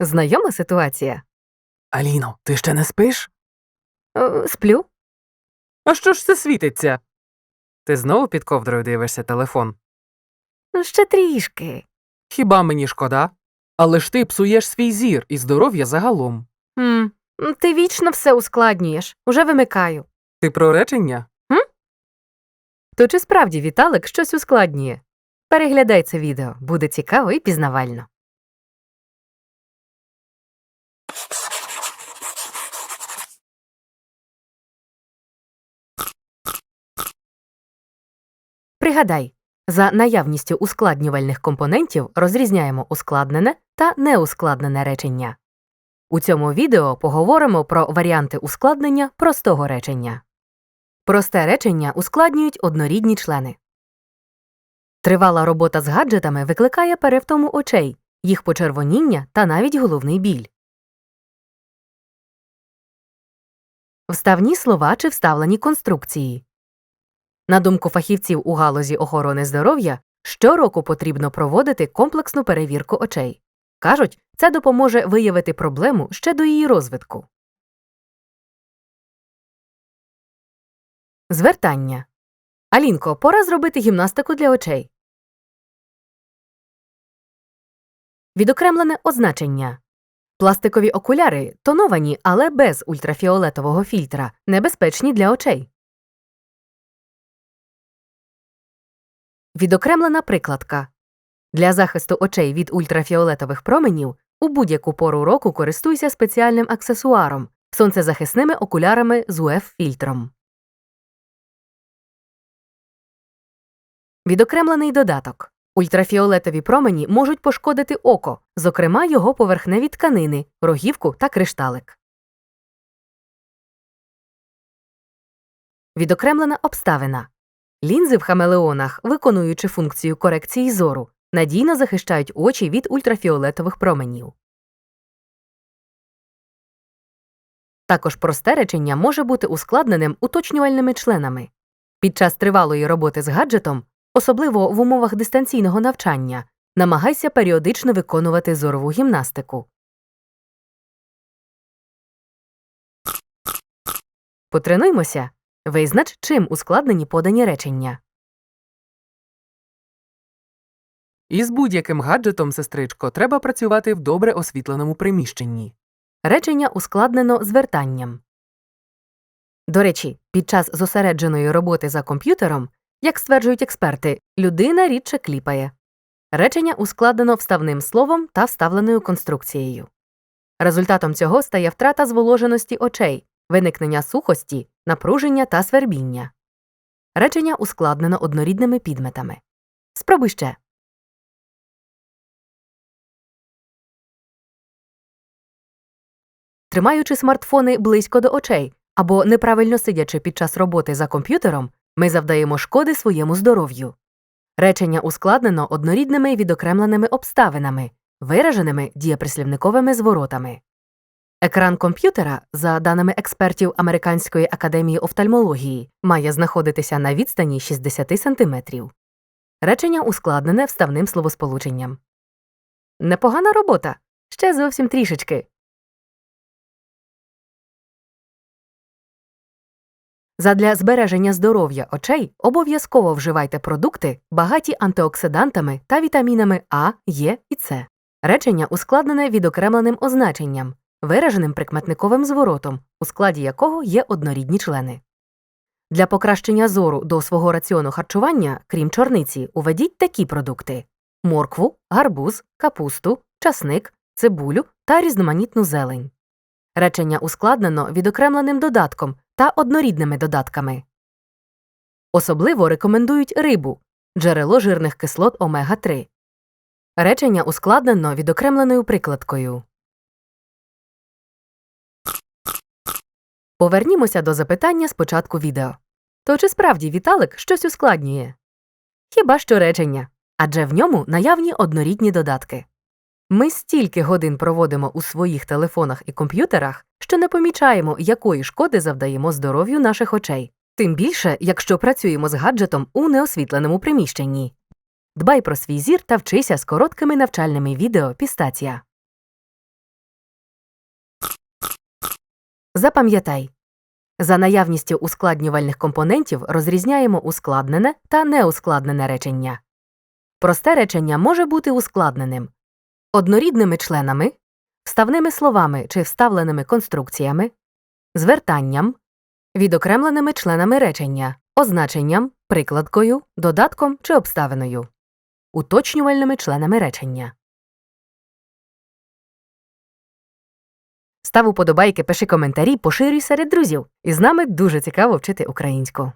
Знайома ситуація? Аліно, ти ще не спиш? Е, Сплю. А що ж це світиться? Ти знову під ковдрою дивишся телефон? Ну, Ще трішки. Хіба мені шкода? Але ж ти псуєш свій зір і здоров'я загалом. М, Ти вічно все ускладнюєш. Уже вимикаю. Ти про речення? То чи справді Віталик щось ускладнює? Переглядай це відео, буде цікаво і пізнавально. Пригадай, за наявністю ускладнювальних компонентів розрізняємо ускладнене та неускладнене речення. У цьому відео поговоримо про варіанти ускладнення простого речення. Просте речення ускладнюють однорідні члени. Тривала робота з гаджетами викликає перевтому очей, їх почервоніння та навіть головний біль. Вставні слова чи вставлені конструкції. На думку фахівців у галузі охорони здоров'я, щороку потрібно проводити комплексну перевірку очей. Кажуть, це допоможе виявити проблему ще до її розвитку. Звертання. Алінко, пора зробити гімнастику для очей. Відокремлене означення. Пластикові окуляри тоновані, але без ультрафіолетового фільтра, небезпечні для очей. Відокремлена прикладка. Для захисту очей від ультрафіолетових променів у будь-яку пору року користуйся спеціальним аксесуаром сонцезахисними окулярами з УФ-фільтром. Відокремлений додаток. Ультрафіолетові промені можуть пошкодити око, зокрема його поверхневі тканини, рогівку та кришталик. Відокремлена обставина. Лінзи в хамелеонах, виконуючи функцію корекції зору, надійно захищають очі від ультрафіолетових променів. Також просте речення може бути ускладненим уточнювальними членами. Під час тривалої роботи з гаджетом, особливо в умовах дистанційного навчання, намагайся періодично виконувати зорову гімнастику. Потренуймося. Визнач, чим ускладнені подані речення. Із будь-яким гаджетом, сестричко, треба працювати в добре освітленому приміщенні. Речення ускладнено звертанням. До речі, під час зосередженої роботи за комп'ютером, як стверджують експерти, людина рідше кліпає. Речення ускладнено вставним словом та вставленою конструкцією. Результатом цього стає втрата зволоженості очей, виникнення сухості, напруження та свербіння. Речення ускладнено однорідними підметами. Спробуй ще. Тримаючи смартфони близько до очей або неправильно сидячи під час роботи за комп'ютером, ми завдаємо шкоди своєму здоров'ю. Речення ускладнено однорідними відокремленими обставинами, вираженими дієприслівниковими зворотами. Екран комп'ютера, за даними експертів Американської академії офтальмології, має знаходитися на відстані 60 см. Речення ускладнене вставним словосполученням. Непогана робота. Ще зовсім трішечки. Задля збереження здоров'я очей обов'язково вживайте продукти, багаті антиоксидантами та вітамінами А, Е і С. Речення ускладнене відокремленим означенням, вираженим прикметниковим зворотом, у складі якого є однорідні члени. Для покращення зору до свого раціону харчування, крім чорниці, уведіть такі продукти: моркву, гарбуз, капусту, часник, цибулю та різноманітну зелень. Речення ускладнено відокремленим додатком та однорідними додатками. Особливо рекомендують рибу джерело жирних кислот омега 3 Речення ускладнено відокремленою прикладкою. Повернімося до запитання з початку відео. То чи справді Віталик щось ускладнює? Хіба що речення, адже в ньому наявні однорідні додатки. Ми стільки годин проводимо у своїх телефонах і комп'ютерах, що не помічаємо, якої шкоди завдаємо здоров'ю наших очей, тим більше, якщо працюємо з гаджетом у неосвітленому приміщенні. Дбай про свій зір та вчися з короткими навчальними відео Пістація. Запам'ятай. За наявністю ускладнювальних компонентів розрізняємо ускладнене та неускладнене речення. Просте речення може бути ускладненим однорідними членами, вставними словами чи вставленими конструкціями, звертанням, відокремленими членами речення, означенням, прикладкою, додатком чи обставиною, уточнювальними членами речення. Став уподобайки, пиши коментарі, поширюй серед друзів. І з нами дуже цікаво вчити українську.